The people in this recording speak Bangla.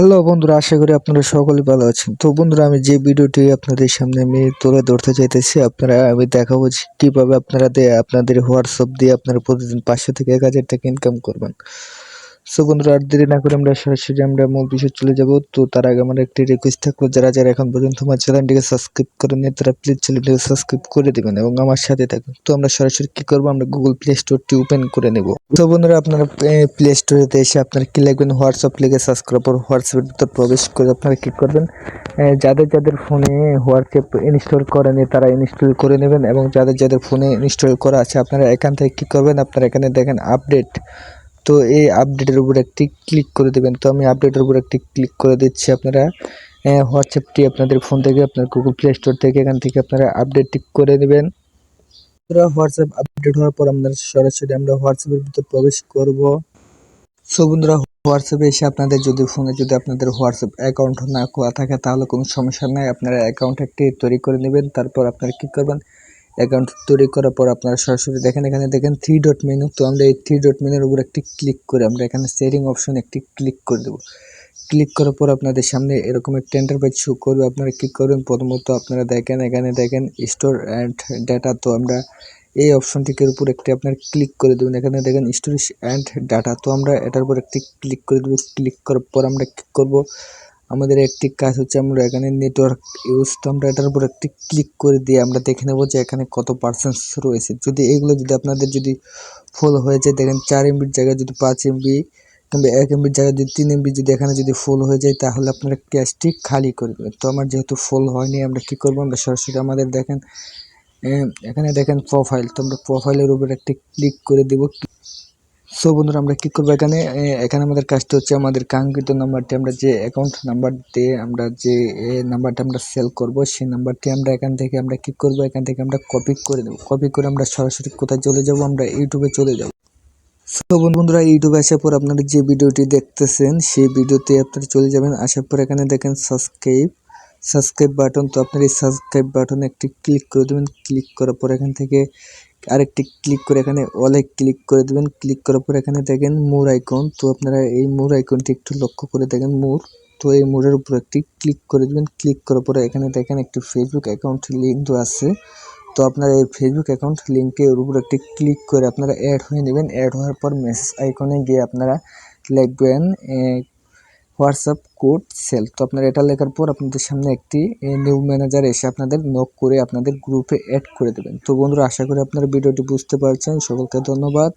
হ্যালো বন্ধুরা, আশা করি আপনারা সকলে ভালো আছেন। তো বন্ধুরা, আমি যে ভিডিওটি আপনাদের সামনে আমি তুলে ধরতে চাইতেছি, আপনারা, আমি দেখাবো যে কীভাবে আপনারা আপনাদের হোয়াটসঅ্যাপ দিয়ে আপনারা প্রতিদিন পাঁচশো থেকে এক হাজার টাকা ইনকাম করবেন। সো বন্ধুরা, আর দেরি না করে আমরা সরাসরি আমরা মূল বিষয় চলে যাব। তো তার আগে আমার একটি রিকোয়েস্ট থাকল, যারা যারা এখন পর্যন্ত আমার চ্যানেলটিকে সাবস্ক্রাইব করেন তারা প্লিজ চ্যানেলটিকে সাবস্ক্রাইব করে দেবেন এবং আমার সাথে থাকুন। তো আমরা সরাসরি কি করব? আমরা গুগল প্লে স্টোরটি ওপেন করে নেব। তো বন্ধুরা, আপনারা প্লে স্টোরেতে এসে আপনারা কি লিখবেন? হোয়াটসঅ্যাপ লিখে সার্চ করার পর হোয়াটসঅ্যাপের ভিতর প্রবেশ করে আপনারা কি করবেন? যাদের যাদের ফোনে হোয়াটসঅ্যাপ ইনস্টল করেনি তারা ইনস্টল করে নেবেন এবং যাদের যাদের ফোনে ইনস্টল করা আছে, আপনারা এখান থেকে কী করবেন? আপনারা এখানে দেখেন আপডেট তো এই আপডেটের উপর একটি ক্লিক করে দেবেন। তো আমি আপডেটের উপর একটি ক্লিক করে দিচ্ছি আপনারা। হোয়াটসঅ্যাপটি আপনাদের ফোন থেকে, আপনার গুগল প্লে স্টোর থেকে, এখান থেকে আপনারা আপডেটটি করে নেবেন। হোয়াটসঅ্যাপ আপডেট হওয়ার পর আমরা সরাসরি আমরা হোয়াটসঅ্যাপের ভিতর প্রবেশ করব। সো বন্ধুরা হোয়াটসঅ্যাপে এসে আপনাদের যদি ফোনে যদি আপনাদের হোয়াটসঅ্যাপ অ্যাকাউন্ট না খোলা থাকে, তাহলে কোনো সমস্যা নাই। আপনারা অ্যাকাউন্ট একটি তৈরি করে নেবেন, তারপর আপনারা কী করবেন? অ্যাকাউন্ট তৈরি করার পর আপনারা সরাসরি দেখেন, এখানে দেখেন থ্রি ডট মেনু তো আমরা এই থ্রি ডট মেনুর উপর একটি ক্লিক করে আমরা এখানে সেটিং অপশন একটি ক্লিক করে দেবো। ক্লিক করার পর আপনাদের সামনে এরকম একটা এন্টারপ্রাইজ শো করবে, আপনারা কী করবেন? প্রথমত আপনারা দেখেন, এখানে দেখেন স্টোর অ্যান্ড ডাটা তো আমরা এই অপশনটির উপর একটি আপনার ক্লিক করে দেবেন এখানে দেখেন স্টোরেজ অ্যান্ড ডাটা তো আমরা এটার উপর একটি ক্লিক করে দেবো। ক্লিক করার পর আমরা কী করব? আমাদের একটি কাজ হচ্ছে আমরা এখানে নেটওয়ার্ক ইউজ তো আমরা এটার উপর একটি ক্লিক করে দিয়ে আমরা দেখে নেব যে এখানে কত পার্সেন্ট রয়েছে। যদি এগুলো যদি আপনাদের যদি ফুল হয়ে যায়, দেখেন চার এমবির জায়গায় যদি পাঁচ এমবি কিংবা এক এমবির জায়গায় যদি তিন এমবি যদি এখানে যদি ফুল হয়ে যায়, তাহলে আপনারা ক্যাশটি খালি করে দেবেন। তো আমার যেহেতু ফুল হয়নি, আমরা কী করব? আমরা সরাসরি আমাদের দেখেন এখানে দেখেন প্রোফাইল তো আমরা প্রোফাইলের উপর একটি ক্লিক করে দেবো। সো বন্ধুরা, আমরা কী করব এখানে? এখানে আমাদের কাজটা হচ্ছে আমাদের কাঙ্ক্ষিত নাম্বারটি আমরা যে অ্যাকাউন্ট নাম্বার দিয়ে আমরা যে নাম্বারটা আমরা সেল করব, সেই নাম্বারটি আমরা এখান থেকে আমরা কী করব? এখান থেকে আমরা কপি করে দেবো। কপি করে আমরা সরাসরি কোথায় চলে যাব? আমরা ইউটিউবে চলে যাব। সো বন্ধুরা ইউটিউবে আসার পর আপনারা যে ভিডিওটি দেখতেছেন, সেই ভিডিওতে আপনারা চলে যাবেন। আসার পর এখানে দেখেন সাবস্ক্রাইব সাবস্ক্রাইব বাটন তো আপনার এই সাবস্ক্রাইব বাটনে একটি ক্লিক করে দেবেন। ক্লিক করার পর এখান থেকে আরেকটি ক্লিক করে এখানে অলে ক্লিক করে দেবেন। ক্লিক করার পর এখানে দেখেন মোর আইকন তো আপনারা এই মোর আইকনটি একটু লক্ষ্য করে দেখেন মোর তো এই মোড়ের উপর একটি ক্লিক করে দেবেন। ক্লিক করার পরে এখানে দেখেন একটি ফেসবুক অ্যাকাউন্ট লিঙ্ক আছে। তো আপনারা এই ফেসবুক অ্যাকাউন্ট লিঙ্কের উপর একটি ক্লিক করে আপনারা অ্যাড হয়ে নেবেন। অ্যাড হওয়ার পর মেসেজ আইকনে গিয়ে আপনারা লিখবেন হোয়াটসঅ্যাপ কোড সেল। তো আপনার এটা লেখার পর আপনাদের সামনে একটি নিউ ম্যানেজার এসে আপনাদের নক করে আপনাদের গ্রুপে অ্যাড করে দেবেন। তো বন্ধুরা, আশা করি আপনারা ভিডিওটি বুঝতে পারছেন। সকলকে ধন্যবাদ।